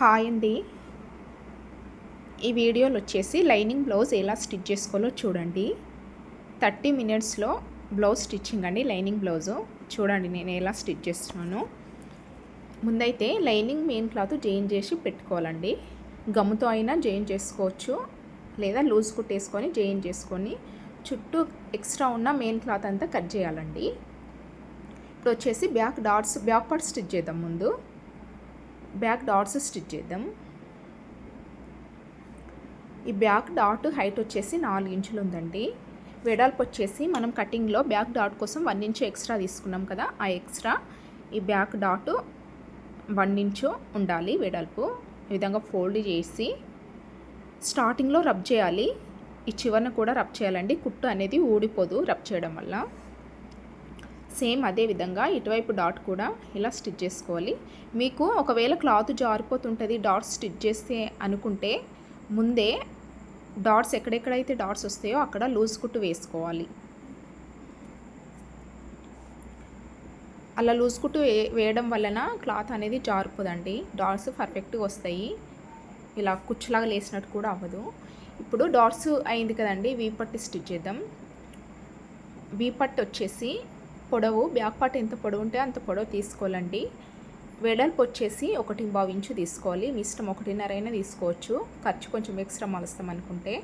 Hi అండి. ఈ వీడియోలో వచ్చేసి లైనింగ్ బ్లౌజ్ ఎలా స్టిచ్ చేసుకోవాలో చూడండి. థర్టీ మినిట్స్లో బ్లౌజ్ స్టిచ్చింగ్ అండి లైనింగ్ బ్లౌజు. చూడండి నేను ఎలా స్టిచ్ చేస్తున్నాను. ముందైతే లైనింగ్ మెయిన్ క్లాత్ జాయిన్ చేసి పెట్టుకోవాలండి. గమ్ముతో అయినా జాయిన్ చేసుకోవచ్చు. లేదా లూజ్ కుట్టేసుకొని జాయిన్ చేసుకొని చుట్టూ ఎక్స్ట్రా ఉన్న మెయిన్ క్లాత్ అంతా కట్ చేయాలండి. ఇప్పుడు వచ్చేసి back dots back part stitch చేద్దాం ముందు. బ్యాక్ డాట్స్ స్టిచ్ చేద్దాం. ఈ బ్యాక్ డాట్ హైట్ వచ్చేసి నాలుగు ఇంచులు ఉందండి. వెడల్పు వచ్చేసి మనం కటింగ్లో బ్యాక్ డాట్ కోసం వన్ ఇంచు ఎక్స్ట్రా తీసుకున్నాం కదా ఆ ఎక్స్ట్రా ఈ బ్యాక్ డాట్ వన్ ఇంచు ఉండాలి వెడల్పు. ఈ విధంగా ఫోల్డ్ చేసి స్టార్టింగ్లో రబ్ చేయాలి. ఈ చివరన కూడా రబ్ చేయాలండి. కుట్టు అనేది ఊడిపోదు రబ్ చేయడం వల్ల. సేమ్ అదే విధంగా ఇటువైపు డాట్ కూడా ఇలా స్టిచ్ చేసుకోవాలి. మీకు ఒకవేళ క్లాత్ జారిపోతుంటుంది డాట్స్ స్టిచ్ చేస్తే అనుకుంటే ముందే డాట్స్ ఎక్కడెక్కడైతే డాట్స్ వస్తాయో అక్కడ లూజ్ కుట్టు వేసుకోవాలి. అలా లూజ్ కుట్టు వే వేయడం వలన క్లాత్ అనేది జారిపోదండి. డాట్స్ పర్ఫెక్ట్గా వస్తాయి. ఇలా కుచ్చులాగా లేసినట్టు కూడా అవ్వదు. ఇప్పుడు డాట్స్ అయింది కదండి వీపట్టి స్టిచ్ చేద్దాం. వీపట్టి వచ్చేసి పొడవు బ్యాక్ పార్ట్ ఎంత పొడవు ఉంటే అంత పొడవు తీసుకోవాలండి. వెడల్పు వచ్చేసి ఒకటి బావు ఇంచు తీసుకోవాలి. మీ ఇష్టం ఒకటిన్నర అయినా తీసుకోవచ్చు. ఖర్చు కొంచెం ఎక్స్ట్రా మలుస్తాం అనుకుంటే.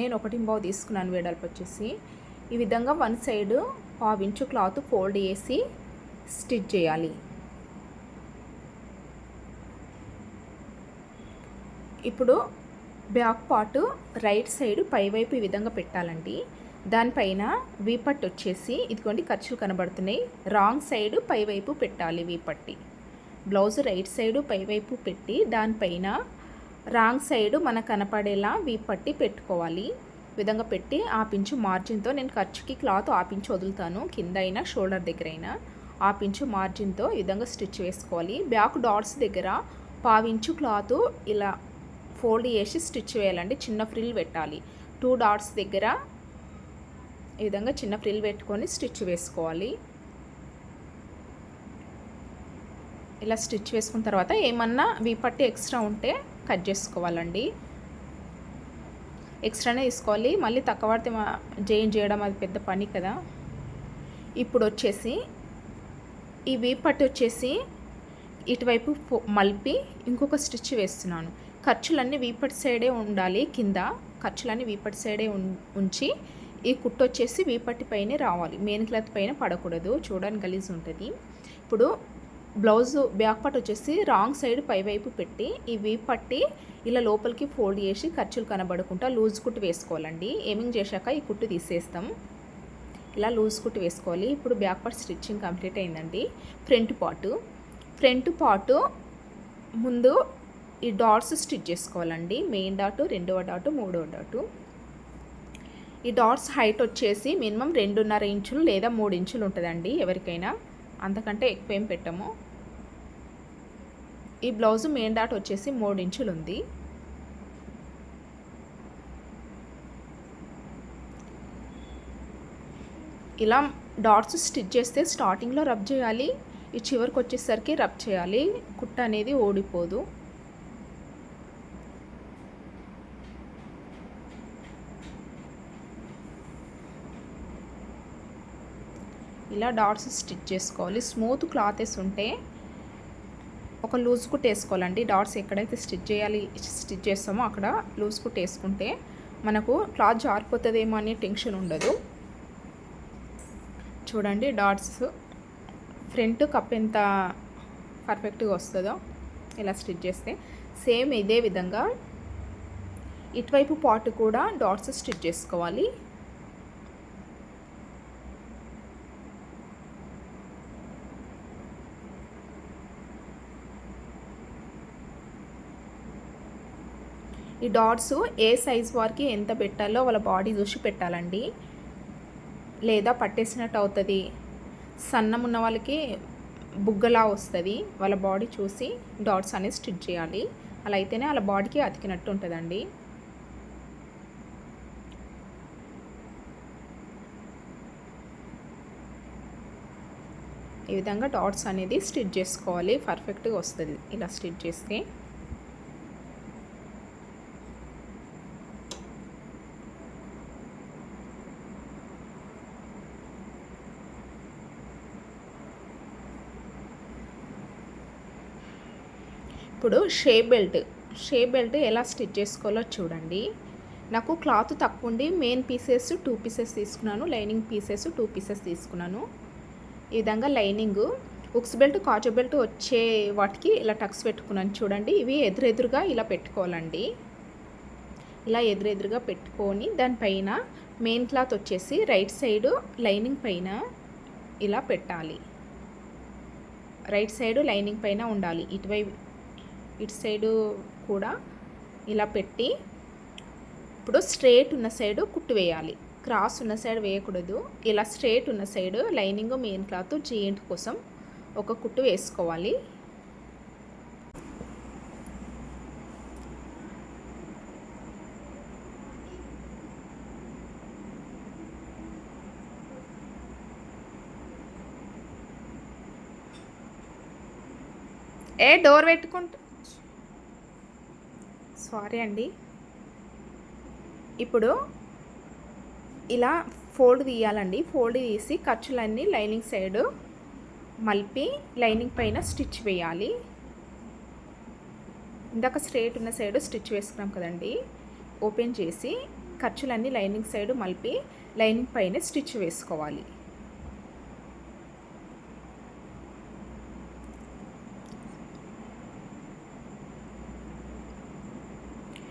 నేను ఒకటి బావు తీసుకున్నాను వెడల్పు వచ్చేసి. ఈ విధంగా వన్ సైడ్ పావు ఇంచు క్లాత్ ఫోల్డ్ చేసి స్టిచ్ చేయాలి. ఇప్పుడు బ్యాక్ పార్ట్ రైట్ సైడ్ పైవైపు ఈ విధంగా పెట్టాలండి. దానిపైన వీపట్టు వచ్చేసి ఇదిగోండి ఖర్చులు కనబడుతున్నాయి. రాంగ్ సైడ్ పైవైపు పెట్టాలి వీపట్టి. బ్లౌజ్ రైట్ సైడ్ పైవైపు పెట్టి దానిపైన రాంగ్ సైడ్ మనకు కనపడేలా వీపట్టి పెట్టుకోవాలి. విధంగా పెట్టి ఆపించు మార్జిన్తో నేను ఖర్చుకి క్లాత్ ఆపించి వదులుతాను. కింద అయినా షోల్డర్ దగ్గర అయినా ఆపించు మార్జిన్తో ఈ విధంగా స్టిచ్ వేసుకోవాలి. బ్యాక్ డాట్స్ దగ్గర పావించు క్లాత్ ఇలా ఫోల్డ్ చేసి స్టిచ్ వేయాలండి. చిన్న ఫ్రిల్ పెట్టాలి. టూ డాట్స్ దగ్గర ఈ విధంగా చిన్న ఫ్రిల్ పెట్టుకొని స్టిచ్ వేసుకోవాలి. ఇలా స్టిచ్ వేసుకున్న తర్వాత ఏమన్నా వీపట్టి ఎక్స్ట్రా ఉంటే కట్ చేసుకోవాలండి. ఎక్స్ట్రానే తీసుకోవాలి. మళ్ళీ తక్కువ పడితే జైన్ చేయడం అది పెద్ద పని కదా. ఇప్పుడు వచ్చేసి ఈ వీపట్టి వచ్చేసి ఇటువైపు మలిపి ఇంకొక స్టిచ్ వేస్తున్నాను. ఖర్చులన్నీ వీపటి సైడే ఉండాలి. కింద ఖర్చులన్నీ వీపటి సైడే ఉంచి ఈ కుట్టు వచ్చేసి వీపట్టి పైనే రావాలి. మెయిన్ క్లాత్ పైన పడకూడదు. చూడడానికి గలీజ్ ఉంటుంది. ఇప్పుడు బ్లౌజ్ బ్యాక్ పార్ట్ వచ్చేసి రాంగ్ సైడ్ పైవైపు పెట్టి ఈ వీపట్టి ఇలా లోపలికి ఫోల్డ్ చేసి ఖర్చులు కనబడకుండా లూజ్ కుట్టు వేసుకోవాలండి. ఏమింగ్ చేశాక ఈ కుట్టు తీసేస్తాం. ఇలా లూజ్ కుట్టు వేసుకోవాలి. ఇప్పుడు బ్యాక్ పార్ట్ స్టిచ్చింగ్ కంప్లీట్ అయిందండి. Front part. ఫ్రంట్ పార్ట్ ముందు ఈ డాట్స్ స్టిచ్ చేసుకోవాలండి. మెయిన్ డాటు రెండవ డాటు మూడవ డాటు. ఈ డాట్స్ హైట్ వచ్చేసి మినిమం రెండున్నర ఇంచులు లేదా మూడు ఇంచులు ఉంటుందండి ఎవరికైనా. అంతకంటే ఎక్కువ ఏం పెట్టము. ఈ బ్లౌజ్ మెయిన్ డాట్ వచ్చేసి మూడు ఇంచులు ఉంది. ఇలా డాట్స్ స్టిచ్ చేస్తే స్టార్టింగ్లో రబ్ చేయాలి. ఈ చివరికి వచ్చేసరికి రబ్ చేయాలి. కుట్ట అనేది ఓడిపోదు ఇలా డాట్స్ స్టిచ్ చేసుకోవాలి. స్మూత్ క్లాతెస్ ఉంటే ఒక లూజ్ కుట్ వేసుకోవాలండి. డాట్స్ ఎక్కడైతే స్టిచ్ చేయాలి స్టిచ్ చేస్తామో అక్కడ లూజ్ కుట్ వేసుకుంటే మనకు క్లాత్ జారిపోతుందేమో అనే టెన్షన్ ఉండదు. చూడండి డాట్స్ ఫ్రంట్ కప్ ఎంత పర్ఫెక్ట్గా వస్తుందో ఇలా స్టిచ్ చేస్తే సేమ్ ఇదే విధంగా ఇటువైపు పార్ట్ కూడా డాట్స్ స్టిచ్ చేసుకోవాలి. ఈ డాట్స్ ఏ సైజ్ వారికి ఎంత పెట్టాలో వాళ్ళ బాడీ చూసి పెట్టాలండి. లేదా పట్టేసినట్టు అవుతుంది. సన్నం ఉన్న వాళ్ళకి బుగ్గలా వస్తుంది. వాళ్ళ బాడీ చూసి డాట్స్ అనేది స్టిచ్ చేయాలి. అలా అయితేనే వాళ్ళ బాడీకి అతికినట్టు ఉంటుందండి. ఈ విధంగా డాట్స్ అనేది స్టిచ్ చేసుకోవాలి. పర్ఫెక్ట్గా వస్తుంది. ఇలా స్టిచ్ చేస్తే ఇప్పుడు షే బెల్ట్. షే బెల్ట్ ఎలా స్టిచ్ చేసుకోవాలో చూడండి. నాకు క్లాత్ తక్కువ ఉండి మెయిన్ పీసెస్ టూ పీసెస్ తీసుకున్నాను. లైనింగ్ పీసెస్ టూ పీసెస్ తీసుకున్నాను. ఈ విధంగా లైనింగ్. ఉక్స్ బెల్ట్ కాజు బెల్ట్ వచ్చే వాటికి ఇలా టక్స్ పెట్టుకున్నాను చూడండి. ఇవి ఎదురెదురుగా ఇలా పెట్టుకోవాలండి. ఇలా ఎదురెదురుగా పెట్టుకొని దానిపైన మెయిన్ క్లాత్ వచ్చేసి రైట్ సైడ్ లైనింగ్ పైన ఇలా పెట్టాలి. రైట్ సైడ్ లైనింగ్ పైన ఉండాలి. ఇటువైపు ఇటు సైడు కూడా ఇలా పెట్టి ఇప్పుడు స్ట్రేట్ ఉన్న సైడు కుట్టు వేయాలి. క్రాస్ ఉన్న సైడ్ వేయకూడదు. ఇలా స్ట్రేట్ ఉన్న side lining main cloth joint కోసం ఒక కుట్టు వేసుకోవాలి. ఏ డోర్ పెట్టుకుంటా సారీ అండి. ఇప్పుడు ఇలా ఫోల్డ్ తీయాలండి. ఫోల్డ్ తీసి ఖర్చులన్నీ లైనింగ్ సైడ్ మలిపి లైనింగ్ పైన స్టిచ్ వేయాలి. ఇందాక స్ట్రేట్ ఉన్న సైడ్ స్టిచ్ వేసుకున్నాం కదండి. ఓపెన్ చేసి ఖర్చులన్నీ లైనింగ్ సైడ్ మలిపి లైనింగ్ పైన స్టిచ్ వేసుకోవాలి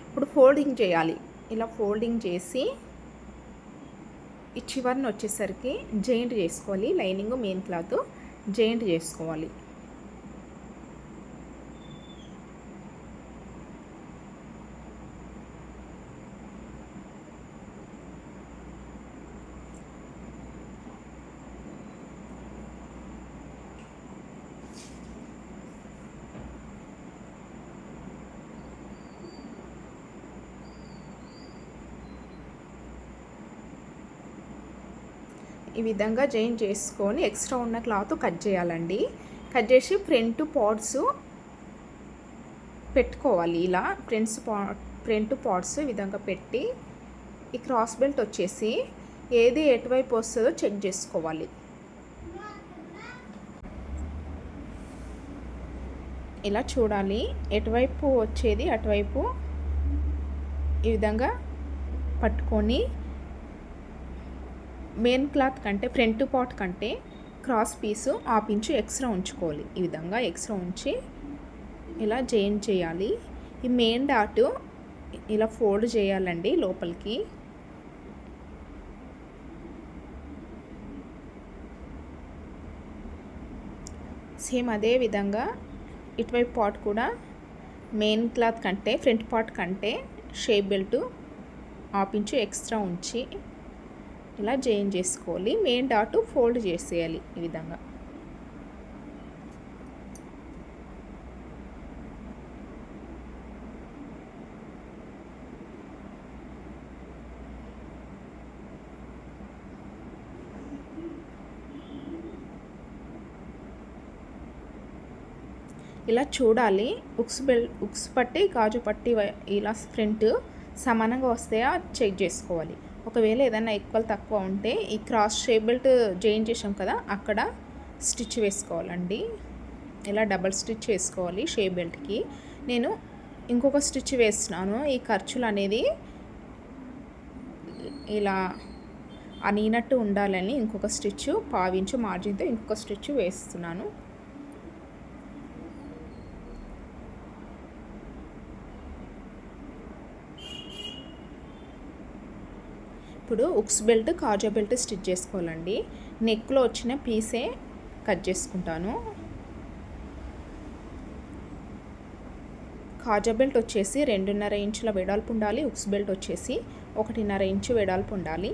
ఇప్పుడు ఫోల్డింగ్ చేయాలి. ఇలా ఫోల్డింగ్ చేసి ఈ చివరిని వచ్చేసరికి జైంట్ చేసుకోవాలి. లైనింగ్ మెయిన్ క్లాత్ జైంట్ చేసుకోవాలి. ఈ విధంగా జాయిన్ చేసుకొని ఎక్స్ట్రా ఉన్న క్లాత్ కట్ చేయాలండి. కట్ చేసి ఫ్రంట్ పాట్స్ పెట్టుకోవాలి ఇలా. ఫ్రంట్స్ పా ఫ్రంట్ పాట్స్ ఈ విధంగా పెట్టి ఈ క్రాస్ బెల్ట్ వచ్చేసి ఏది ఎటువైపు వస్తుందో చెక్ చేసుకోవాలి. ఇలా చూడాలి ఎటువైపు వచ్చేది అటువైపు ఈ విధంగా పట్టుకొని మెయిన్ క్లాత్ కంటే ఫ్రంట్ పాట్ కంటే cross piece half inch extra ఉంచుకోవాలి. ఈ విధంగా ఎక్స్ట్రా ఉంచి ఇలా జాయిన్ చేయాలి. ఈ మెయిన్ డాట్ ఇలా ఫోల్డ్ చేయాలండి లోపలికి. సేమ్ అదే విధంగా ఇటువైపు పాట్ కూడా మెయిన్ క్లాత్ కంటే ఫ్రంట్ పార్ట్ కంటే shape belt half inch extra ఉంచి ఇలా జాయిన్ చేసుకోవాలి. మెయిన్ డాట్ ఫోల్డ్ చేసేయాలి ఈ విధంగా. ఇలా చూడాలి. ఉక్స్ బెల్ ఉక్స్ పట్టి గాజు పట్టి ఇలా ఫ్రంట్ సమానంగా వస్తాయా? చెక్ చేసుకోవాలి. ఒకవేళ ఏదైనా ఎక్కువ తక్కువ ఉంటే ఈ క్రాస్ షేప్ బెల్ట్ జాయిన్ చేసాం కదా అక్కడ స్టిచ్ వేసుకోవాలండి. ఇలా డబల్ స్టిచ్ వేసుకోవాలి షేప్ బెల్ట్కి నేను ఇంకొక స్టిచ్ వేస్తున్నాను. ఈ ఖర్చులు అనేది ఇలా అనినట్టు ఉండాలని ఇంకొక స్టిచ్ పావించు మార్జిన్తో ఇంకొక స్టిచ్ వేస్తున్నాను. ఇప్పుడు ఉక్స్ బెల్ట్ కాజా బెల్ట్ స్టిచ్ చేసుకోవాలండి. నెక్లో వచ్చిన పీసే కట్ చేసుకుంటాను. కాజా బెల్ట్ వచ్చేసి రెండున్నర ఇంచుల వెడల్పు ఉండాలి ఉక్స్ బెల్ట్ వచ్చేసి ఒకటిన్నర ఇంచు వెడల్పు ఉండాలి.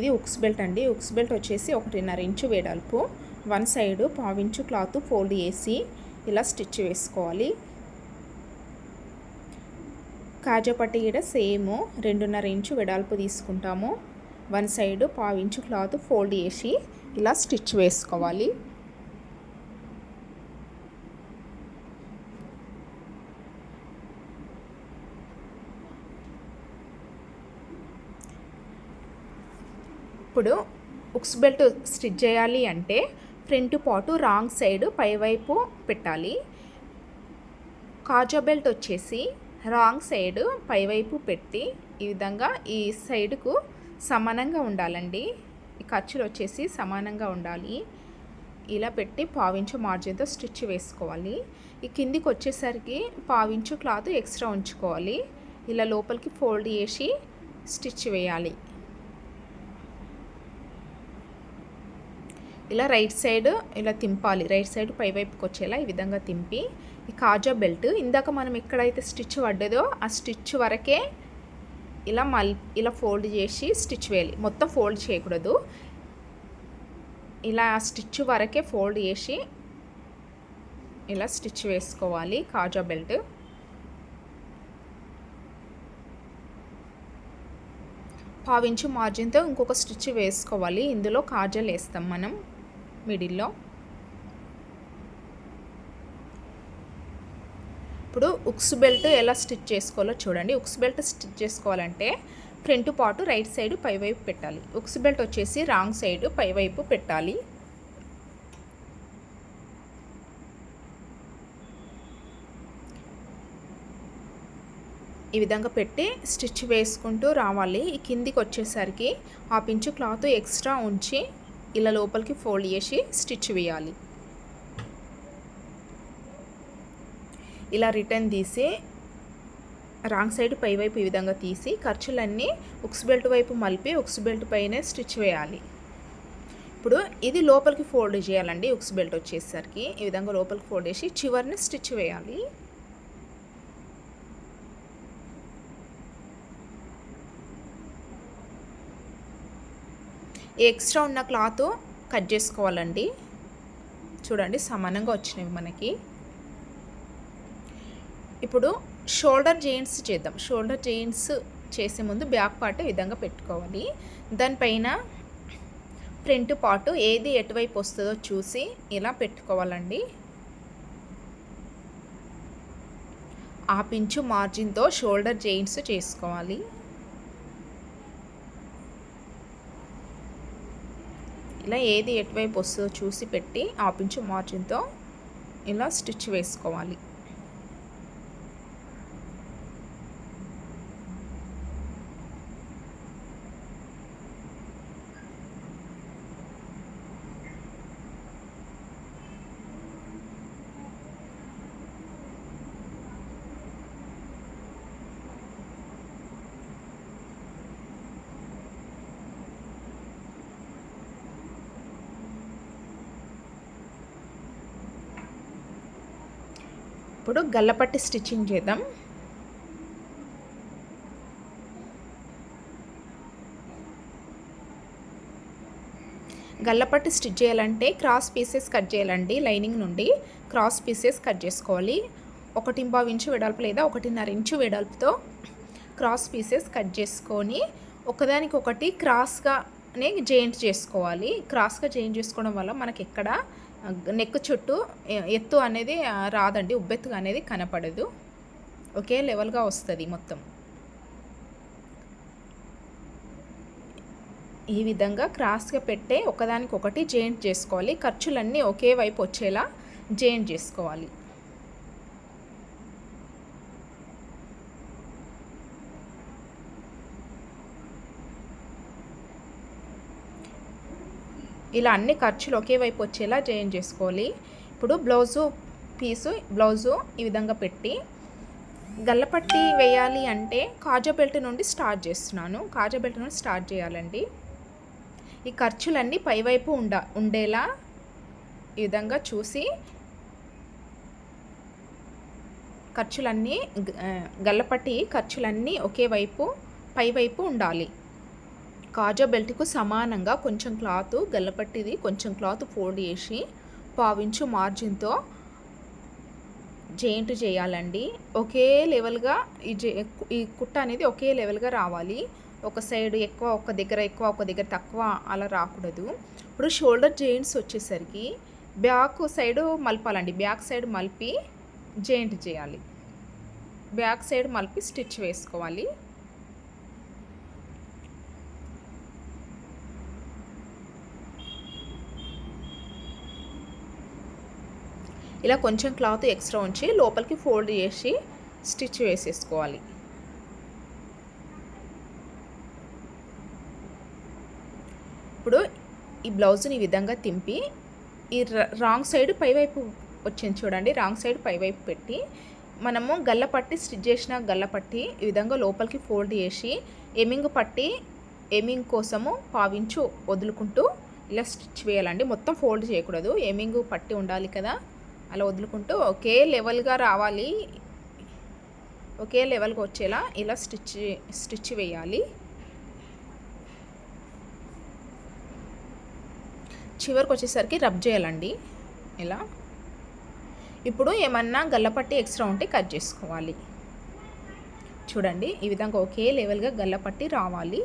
ఇది ఉక్స్ బెల్ట్ అండి. ఉక్స్ బెల్ట్ వచ్చేసి ఒకటిన్నర ఇంచు వెడల్పు. వన్ సైడు పావించు క్లాత్ ఫోల్డ్ చేసి ఇలా స్టిచ్ వేసుకోవాలి కాజపట్టి ఈడ సేమ్ రెండున్నర ఇంచు వెడల్పు తీసుకుంటాము. వన్ సైడ్ పావించు క్లాత్ ఫోల్డ్ చేసి ఇలా స్టిచ్ వేసుకోవాలి. ఇప్పుడు ఉక్స్ బెల్ట్ స్టిచ్ చేయాలి అంటే ఫ్రంట్ పాటు రాంగ్ సైడ్ పైవైపు పెట్టాలి. కాజా బెల్ట్ వచ్చేసి రాంగ్ సైడ్ పైవైపు పెట్టి ఈ విధంగా ఈ సైడ్కు సమానంగా ఉండాలండి. ఈ ఖర్చులు వచ్చేసి సమానంగా ఉండాలి. ఇలా పెట్టి పావించు మార్జిన్తో స్టిచ్ వేసుకోవాలి. ఈ కిందికి వచ్చేసరికి పావించు క్లాత్ ఎక్స్ట్రా ఉంచుకోవాలి. ఇలా లోపలికి ఫోల్డ్ చేసి స్టిచ్ వేయాలి. ఇలా రైట్ సైడ్ ఇలా తింపాలి. రైట్ సైడ్ పై వైపుకి వచ్చేలా ఈ విధంగా తింపి ఈ కాజా బెల్ట్. ఇందాక మనం ఎక్కడైతే స్టిచ్ పడ్డదో ఆ స్టిచ్ వరకే ఇలా మల్ ఇలా ఫోల్డ్ చేసి స్టిచ్ వేయాలి. మొత్తం ఫోల్డ్ చేయకూడదు. ఇలా ఆ స్టిచ్ వరకే ఫోల్డ్ చేసి ఇలా స్టిచ్ వేసుకోవాలి కాజా బెల్ట్. పావించు మార్జిన్తో ఇంకొక స్టిచ్ వేసుకోవాలి. ఇందులో కాజల్ వేస్తాం మనం మిడిల్లో. ఇప్పుడు ఉక్స్ బెల్ట్ ఎలా స్టిచ్ చేసుకోవాలో చూడండి. ఉక్స్ బెల్ట్ స్టిచ్ చేసుకోవాలంటే ఫ్రంట్ పాటు రైట్ సైడ్ పైవైపు పెట్టాలి. ఉక్స్ బెల్ట్ వచ్చేసి రాంగ్ సైడ్ పైవైపు పెట్టాలి. ఈ విధంగా పెట్టి స్టిచ్ వేసుకుంటూ రావాలి. ఈ కిందికి వచ్చేసరికి ఆ పించు క్లాత్ ఎక్స్ట్రా ఉంచి ఇలా లోపలికి ఫోల్డ్ చేసి స్టిచ్ వేయాలి. ఇలా రిటర్న్ తీసి రాంగ్ సైడ్ పై వైపు ఈ విధంగా తీసి ఖర్చులన్నీ ఉక్స్ బెల్ట్ వైపు మలిపి ఉక్స్ బెల్ట్ పైనే స్టిచ్ వేయాలి. ఇప్పుడు ఇది లోపలికి ఫోల్డ్ చేయాలండి ఉక్స్ బెల్ట్ వచ్చేసరికి. ఈ విధంగా లోపలికి ఫోల్డ్ చేసి చివరిని స్టిచ్ వేయాలి. ఎక్స్ట్రా ఉన్న క్లాత్ కట్ చేసుకోవాలండి. చూడండి సమానంగా వచ్చినవి మనకి. ఇప్పుడు షోల్డర్ జెయింట్స్ చేద్దాం. షోల్డర్ జెయింట్స్ చేసే ముందు బ్యాక్ పార్ట్ విధంగా పెట్టుకోవాలి. దానిపైన ఫ్రంట్ పార్ట్ ఏది ఎటువైపు వస్తుందో చూసి ఇలా పెట్టుకోవాలండి. ఆ పించు మార్జిన్తో షోల్డర్ జెయింట్స్ చేసుకోవాలి. ఇలా ఏది ఎటువైపు వస్తుందో చూసి పెట్టి ఆపించు మార్జిన్తో ఇలా స్టిచ్ వేసుకోవాలి. ఇప్పుడు గల్లపట్టి స్టిచ్చింగ్ చేద్దాం. గల్లపట్టి స్టిచ్ చేయాలంటే క్రాస్ పీసెస్ కట్ చేయాలండి లైనింగ్ నుండి. క్రాస్ పీసెస్ కట్ చేసుకోవాలి. ఒకటి బావి ఇంచు వెడల్పు లేదా ఒకటిన్నర ఇంచు వెడల్పుతో క్రాస్ పీసెస్ కట్ చేసుకొని ఒకదానికి ఒకటి క్రాస్గానే జాయింట్ చేసుకోవాలి. క్రాస్గా జాయింట్ చేసుకోవడం వల్ల మనకి ఎక్కడ నెక్ చుట్టూ ఎత్తు అనేది రాదండి. ఉబ్బెత్తు అనేది కనపడదు. ఒకే లెవెల్గా వస్తుంది మొత్తం. ఈ విధంగా క్రాస్గా పెట్టే ఒకదానికి ఒకటి జాయింట్ చేసుకోవాలి. ఖర్చులన్నీ ఒకే వైపు వచ్చేలా జాయింట్ చేసుకోవాలి. ఇలా అన్ని ఖర్చులు ఒకే వైపు వచ్చేలా జాయిన్ చేసుకోవాలి. ఇప్పుడు బ్లౌజు పీసు బ్లౌజు ఈ విధంగా పెట్టి గల్లపట్టి వేయాలి అంటే కాజా బెల్ట్ నుండి స్టార్ట్ చేస్తున్నాను. కాజా బెల్ట్ నుండి స్టార్ట్ చేయాలండి. ఈ ఖర్చులన్నీ పైవైపు ఉండ ఉండేలా ఈ విధంగా చూసి ఖర్చులన్నీ గల్లపట్టి ఖర్చులన్నీ ఒకే వైపు పైవైపు ఉండాలి. కాజా బెల్ట్కు సమానంగా కొంచెం క్లాత్ గల్లపట్టిది కొంచెం క్లాత్ ఫోల్డ్ చేసి పావించు మార్జిన్తో జాయింట్ చేయాలండి. ఒకే లెవెల్గా ఈ జే ఈ కుట్ట అనేది ఒకే లెవెల్గా రావాలి. ఒక సైడ్ ఎక్కువ ఒక దగ్గర ఎక్కువ ఒక దగ్గర తక్కువ అలా రాకూడదు. ఇప్పుడు షోల్డర్ జెయింట్స్ వచ్చేసరికి బ్యాక్ సైడ్ మలపాలండి. బ్యాక్ సైడ్ మలిపి జాయింట్ చేయాలి. బ్యాక్ సైడ్ మలిపి స్టిచ్ వేసుకోవాలి. ఇలా కొంచెం క్లాత్ ఎక్స్ట్రా ఉంచి లోపలికి ఫోల్డ్ చేసి స్టిచ్ వేసేసుకోవాలి. ఇప్పుడు ఈ బ్లౌజ్ని ఈ విధంగా తింపి ఈ రాంగ్ సైడ్ పైవైపు వచ్చింది చూడండి రాంగ్ సైడ్ పైవైపు పెట్టి మనము గల్ల పట్టి స్టిచ్ చేసిన గల్ల పట్టి ఈ విధంగా లోపలికి ఫోల్డ్ చేసి ఎమింగ్ పట్టి ఎమింగ్ కోసము పావించు వదులుకుంటూ ఇలా స్టిచ్ వేయాలండి. మొత్తం ఫోల్డ్ చేయకూడదు. ఎమింగ్ పట్టి ఉండాలి కదా. అలా వదులుకుంటూ ఒకే లెవెల్గా రావాలి. ఒకే లెవెల్కి వచ్చేలా ఇలా స్టిచ్ స్టిచ్ వేయాలి. చివరికి వచ్చేసరికి రబ్ చేయాలండి. ఇలా ఇప్పుడు ఏమన్నా గల్లపట్టి ఎక్స్ట్రా ఉంటే కట్ చేసుకోవాలి. చూడండి ఈ విధంగా ఒకే లెవెల్గా గల్లపట్టి రావాలి.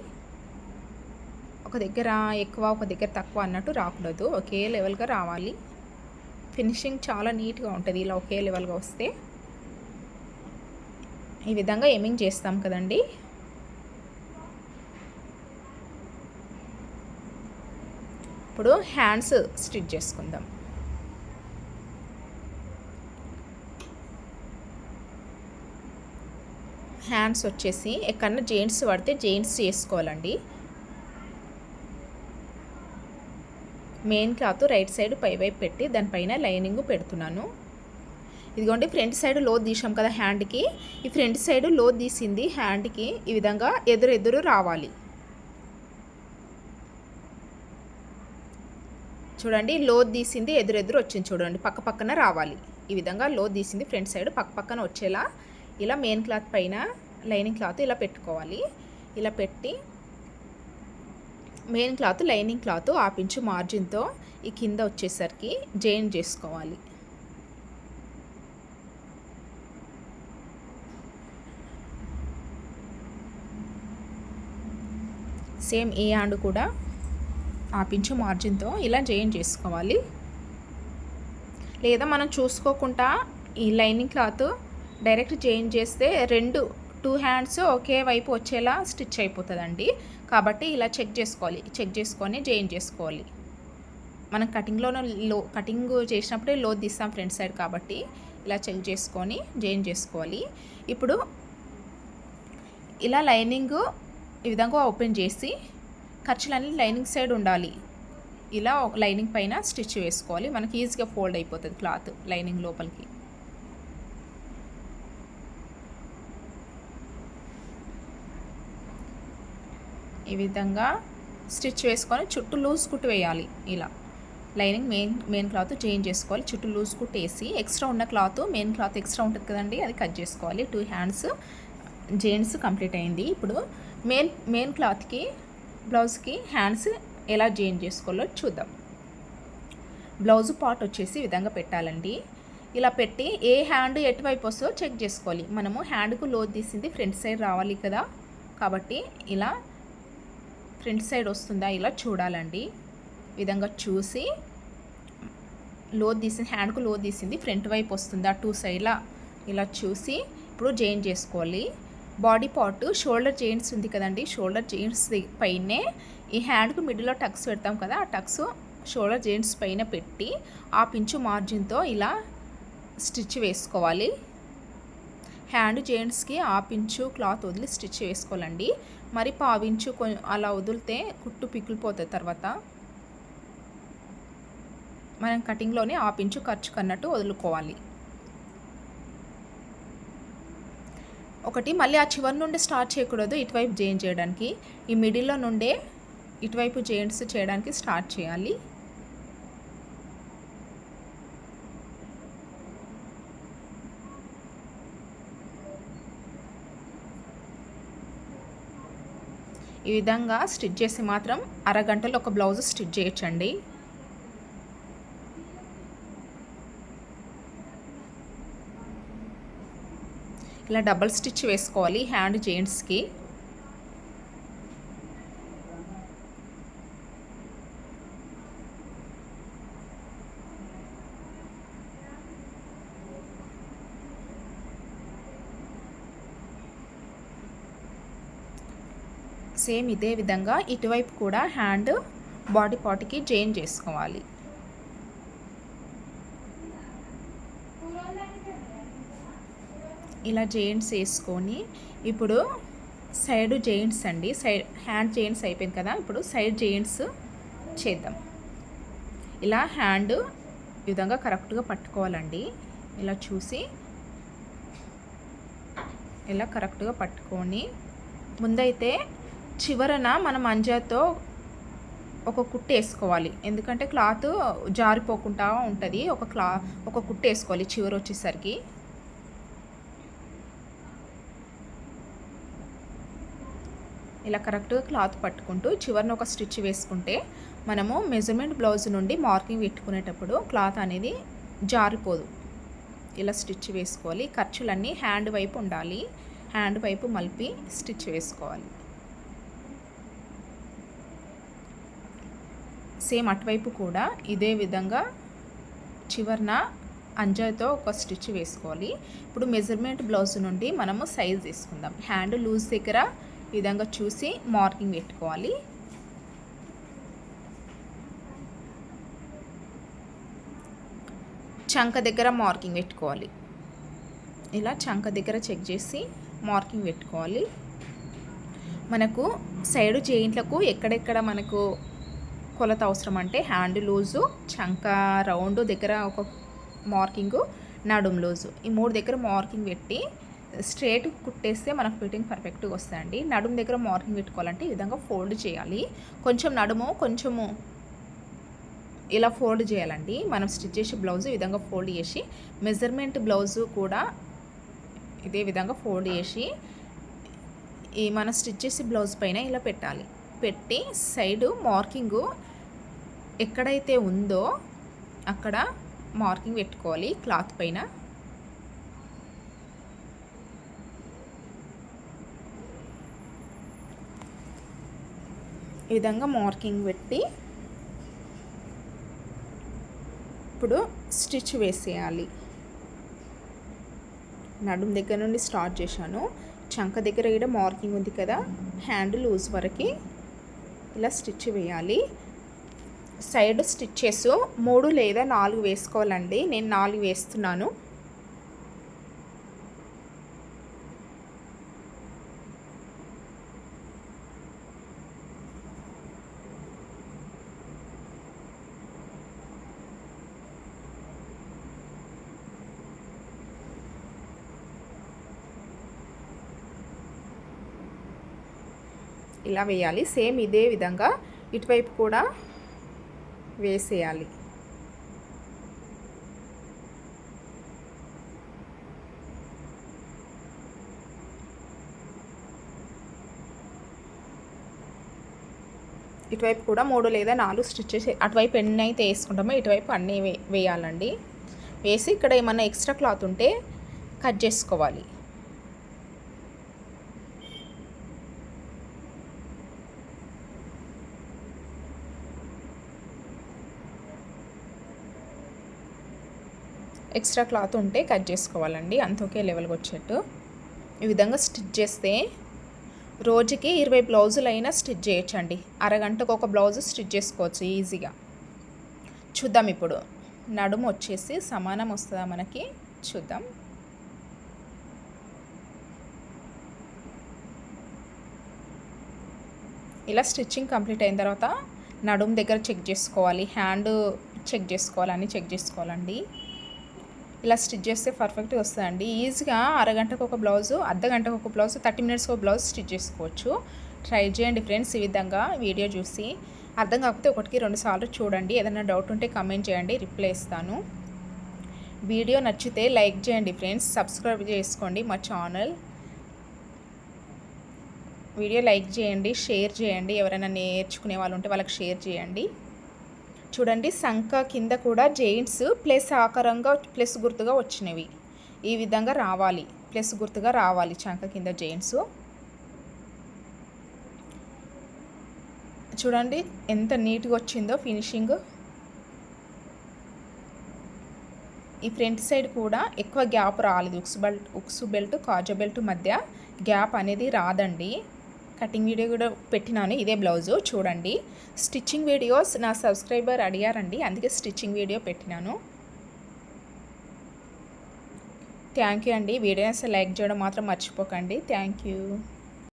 ఒక దగ్గర ఎక్కువ ఒక దగ్గర తక్కువ అన్నట్టు రాకూడదు. ఒకే లెవెల్గా రావాలి. ఫినిషింగ్ చాలా నీట్గా ఉంటుంది ఇలా ఒకే లెవెల్గా వస్తే. ఈ విధంగా ఎమింగ్ చేస్తాం కదండి. ఇప్పుడు హ్యాండ్స్ స్టిచ్ చేసుకుందాం. హ్యాండ్స్ వచ్చేసి ఎక్కడన్నా జెయింట్స్ పడితే జెయింట్స్ చేసుకోవాలండి. మెయిన్ క్లాత్ రైట్ సైడ్ పైవైపు పెట్టి దానిపైన లైనింగ్ పెడుతున్నాను. ఇదిగోండి ఫ్రంట్ సైడ్లో తీసాం కదా హ్యాండ్కి ఈ ఫ్రంట్ సైడ్లో తీసింది హ్యాండ్కి ఈ విధంగా ఎదురు ఎదురు రావాలి. చూడండి లో తీసింది ఎదురెదురు వచ్చింది చూడండి పక్క పక్కన రావాలి. ఈ విధంగా లో తీసింది ఫ్రంట్ సైడ్ పక్క పక్కన వచ్చేలా ఇలా మెయిన్ క్లాత్ పైన లైనింగ్ క్లాత్ ఇలా పెట్టుకోవాలి. ఇలా పెట్టి main cloth lining cloth half inch మార్జిన్తో ఈ కింద వచ్చేసరికి జాయిన్ చేసుకోవాలి. సేమ్ ఏ హ్యాండ్ కూడా ఆపించు మార్జిన్తో ఇలా జాయిన్ చేసుకోవాలి. లేదా మనం చూసుకోకుండా ఈ లైనింగ్ క్లాత్ డైరెక్ట్ చేంజ్ చేస్తే రెండు టూ హ్యాండ్స్ ఒకే వైపు వచ్చేలా స్టిచ్ అయిపోతుందండి. కాబట్టి ఇలా చెక్ చేసుకోవాలి. చెక్ చేసుకొని జాయిన్ చేసుకోవాలి. మనం కటింగ్లోనే లో కటింగ్ చేసినప్పుడే లో తీస్తాం ఫ్రంట్ సైడ్ కాబట్టి ఇలా చెక్ చేసుకొని జాయిన్ చేసుకోవాలి. ఇప్పుడు ఇలా లైనింగ్ ఈ విధంగా ఓపెన్ చేసి ఖర్చులన్నీ లైనింగ్ సైడ్ ఉండాలి. ఇలా లైనింగ్ పైన స్టిచ్ వేసుకోవాలి. మనకి ఈజీగా ఫోల్డ్ అయిపోతుంది క్లాత్ లైనింగ్ లోపలికి. ఈ విధంగా స్టిచ్ వేసుకొని చుట్టూ లూజ్ కుట్టు వేయాలి. ఇలా. Lining main main cloth change చేసుకోవాలి. చుట్టూ లూజ్ కుట్టు వేసి ఎక్స్ట్రా ఉన్న క్లాత్ మెయిన్ క్లాత్ ఎక్స్ట్రా ఉంటుంది కదండి అది కట్ చేసుకోవాలి. టూ హ్యాండ్స్ జెంట్స్ కంప్లీట్ అయింది. ఇప్పుడు మెయిన్ మెయిన్ క్లాత్కి బ్లౌజ్కి హ్యాండ్స్ ఎలా జాయిన్ చేసుకోవాలో చూద్దాం. బ్లౌజ్ పార్ట్ వచ్చేసి ఈ విధంగా పెట్టాలండి. ఇలా పెట్టి ఏ హ్యాండ్ ఎటువైపు వస్తుందో చెక్ చేసుకోవాలి. మనము హ్యాండ్కు లోతు తీసింది ఫ్రంట్ సైడ్ రావాలి కదా. కాబట్టి ఇలా ఫ్రంట్ సైడ్ వస్తుందా ఇలా చూడాలండి. విధంగా చూసి లో తీసింది హ్యాండ్కు లో తీసింది ఫ్రంట్ వైపు వస్తుందా టూ సైడ్లా ఇలా చూసి ఇప్పుడు జాయిన్ చేసుకోవాలి. బాడీ పార్ట్ షోల్డర్ జెయింట్స్ ఉంది కదండి షోల్డర్ జెయింట్స్ పైనే ఈ హ్యాండ్కు మిడిల్లో టక్స్ పెడతాం కదా ఆ టక్స్ షోల్డర్ జెయింట్స్ పైన పెట్టి ఆ పించు మార్జిన్తో ఇలా స్టిచ్ వేసుకోవాలి. హ్యాండ్ జెయింట్స్కి ఆపించు క్లాత్ వదిలి స్టిచ్ వేసుకోవాలండి మరి పావించు అలా వదిలితే కుట్టు పిగిలిపోతుంది తర్వాత. మనం కటింగ్లోనే ఆపించు ఖర్చు కన్నట్టు వదులుకోవాలి. ఒకటి మళ్ళీ ఆ చివరి నుండి స్టార్ట్ చేయకూడదు. ఇటువైపు జైన్ చేయడానికి. ఈ మిడిల్లో నుండే ఇటువైపు జెయింట్స్ చేయడానికి స్టార్ట్ చేయాలి. ఈ విధంగా స్టిచ్ చేసి మాత్రం అరగంటలో ఒక బ్లౌజ్ స్టిచ్ చేయొచ్చండి. ఇలా డబల్ స్టిచ్ వేసుకోవాలి హ్యాండ్ జెయింట్స్కి. సేమ్ ఇదే విధంగా ఇటువైపు కూడా హ్యాండ్ బాడీ పార్ట్కి జైన్ చేసుకోవాలి. ఇలా జెయింట్స్ వేసుకొని ఇప్పుడు సైడ్ జెయింట్స్ అండి. సైడ్ హ్యాండ్ జెయింట్స్ అయిపోయింది కదా ఇప్పుడు సైడ్ జెయింట్స్ చేద్దాం. ఇలా హ్యాండ్ ఈ విధంగా కరెక్ట్గా పట్టుకోవాలండి. ఇలా చూసి ఇలా కరెక్ట్గా పట్టుకొని ముందైతే చివరన మనం అంజాతో ఒక కుట్టు వేసుకోవాలి. ఎందుకంటే క్లాత్ జారిపోకుండా ఉంటుంది. ఒక క్లా ఒక కుట్టు వేసుకోవాలి చివరి వచ్చేసరికి. ఇలా కరెక్ట్గా క్లాత్ పట్టుకుంటూ చివరిన ఒక స్టిచ్ వేసుకుంటే మనము మెజర్మెంట్ బ్లౌజ్ నుండి మార్కింగ్ పెట్టుకునేటప్పుడు క్లాత్ అనేది జారిపోదు. ఇలా స్టిచ్ వేసుకోవాలి. ఖర్చులన్నీ హ్యాండ్ వైపు ఉండాలి. హ్యాండ్ వైపు మలిపి స్టిచ్ వేసుకోవాలి. సేమ్ అటువైపు కూడా ఇదే విధంగా చివరన అంజాయ్తో ఒక స్టిచ్ వేసుకోవాలి. ఇప్పుడు మెజర్మెంట్ బ్లౌజ్ నుండి మనము సైజ్ తీసుకుందాం. హ్యాండ్ లూజ్ దగ్గర విధంగా చూసి మార్కింగ్ పెట్టుకోవాలి. చంక దగ్గర మార్కింగ్ పెట్టుకోవాలి. ఇలా చంక దగ్గర చెక్ చేసి మార్కింగ్ పెట్టుకోవాలి. మనకు సైడ్ చేయింట్లకు ఎక్కడెక్కడ మనకు కొలత అవసరం అంటే హ్యాండ్ లూజు చంక రౌండ్ దగ్గర ఒక మార్కింగ్ నడుం లూజు. ఈ మూడు దగ్గర మార్కింగ్ పెట్టి స్ట్రేట్ కుట్టేస్తే మనకు ఫిట్టింగ్ పర్ఫెక్ట్గా వస్తుందండి నడుము దగ్గర మార్కింగ్ పెట్టుకోవాలంటే ఈ విధంగా ఫోల్డ్ చేయాలి. కొంచెం నడుము కొంచెము ఇలా ఫోల్డ్ చేయాలండి. మనం స్టిచ్ చేసే బ్లౌజ్ ఈ విధంగా ఫోల్డ్ చేసి మెజర్మెంట్ బ్లౌజు కూడా ఇదే విధంగా ఫోల్డ్ చేసి ఈ మనం స్టిచ్ చేసే బ్లౌజ్ పైన ఇలా పెట్టాలి. పెట్టి సైడు మార్కింగు ఎక్కడైతే ఉందో అక్కడ మార్కింగ్ పెట్టుకోవాలి క్లాత్ పైన. ఈ విధంగా మార్కింగ్ పెట్టి ఇప్పుడు స్టిచ్ వేసేయాలి. నడుం దగ్గర నుండి స్టార్ట్ చేశాను. చంక దగ్గర కూడా మార్కింగ్ ఉంది కదా హ్యాండ్ లూజ్ వరకు ఇలా స్టిచ్ వేయాలి. సైడ్ స్టిచ్చెస్ మూడు లేదా నాలుగు వేసుకోవాలండి. నేను నాలుగు వేస్తున్నాను. ఇలా వేయాలి. సేమ్ ఇదే విధంగా ఇటువైపు కూడా వేసేయాలి. ఇటువైపు కూడా మూడు లేదా నాలుగు స్టిచ్చెస్ అటువైపు ఎన్ని అయితే వేసుకుంటామో ఇటువైపు అన్నీ వే వేయాలండి. వేసి ఇక్కడ ఏమన్నా ఎక్స్ట్రా క్లాత్ ఉంటే కట్ చేసుకోవాలి. ఎక్స్ట్రా క్లాత్ ఉంటే కట్ చేసుకోవాలండి. అంత ఒకే లెవెల్కి వచ్చేట్టు. ఈ విధంగా స్టిచ్ చేస్తే రోజుకి ఇరవై బ్లౌజులు అయినా స్టిచ్ చేయొచ్చండి. అరగంటకు ఒక బ్లౌజ్ స్టిచ్ చేసుకోవచ్చు ఈజీగా. చూద్దాం ఇప్పుడు. నడుము వచ్చేసి సమానం వస్తుందా మనకి? చూద్దాం. ఇలా స్టిచ్చింగ్ కంప్లీట్ అయిన తర్వాత నడుము దగ్గర చెక్ చేసుకోవాలి. హ్యాండ్ చెక్ చేసుకోవాలని చెక్ చేసుకోవాలండి. ఇలా స్టిచ్ చేస్తే పర్ఫెక్ట్గా వస్తుందండి. ఈజీగా అరగంటకు ఒక బ్లౌజు అర్ధ గంటకు ఒక బ్లౌజ్ థర్టీ మినిట్స్కి ఒక బ్లౌజ్ స్టిచ్ చేసుకోవచ్చు. ట్రై చేయండి ఫ్రెండ్స్ ఈ విధంగా వీడియో చూసి. అర్థం కాకపోతే ఒకటికి రెండు సార్లు చూడండి. ఏదైనా డౌట్ ఉంటే కమెంట్ చేయండి రిప్లై ఇస్తాను. వీడియో నచ్చితే లైక్ చేయండి ఫ్రెండ్స్ సబ్స్క్రైబ్ చేసుకోండి మా ఛానల్ వీడియో లైక్ చేయండి షేర్ చేయండి. ఎవరైనా నేర్చుకునే వాళ్ళు ఉంటే వాళ్ళకి షేర్ చేయండి. చూడండి సంఖ కింద కూడా జెయింట్స్ ప్లస్ ఆకారంగా ప్లస్ గుర్తుగా వచ్చినవి. ఈ విధంగా రావాలి. ప్లస్ గుర్తుగా రావాలి చంక కింద జెయింట్స్. చూడండి ఎంత నీట్గా వచ్చిందో ఫినిషింగ్. ఈ ఫ్రంట్ సైడ్ కూడా ఎక్కువ గ్యాప్ రాలేదు. ఉక్స్ బెల్ట్ ఉక్స్ బెల్ట్ కాజా బెల్ట్ మధ్య గ్యాప్ అనేది రాదండి. కటింగ్ వీడియో కూడా పెట్టినాను. ఇదే బ్లౌజు. చూడండి. స్టిచ్చింగ్ వీడియోస్ నా సబ్స్క్రైబర్ అడిగారండి. అందుకే స్టిచ్చింగ్ వీడియో పెట్టినాను. థ్యాంక్ యూ అండి. వీడియోస్ లైక్ చేయడం మాత్రం మర్చిపోకండి. Thank you.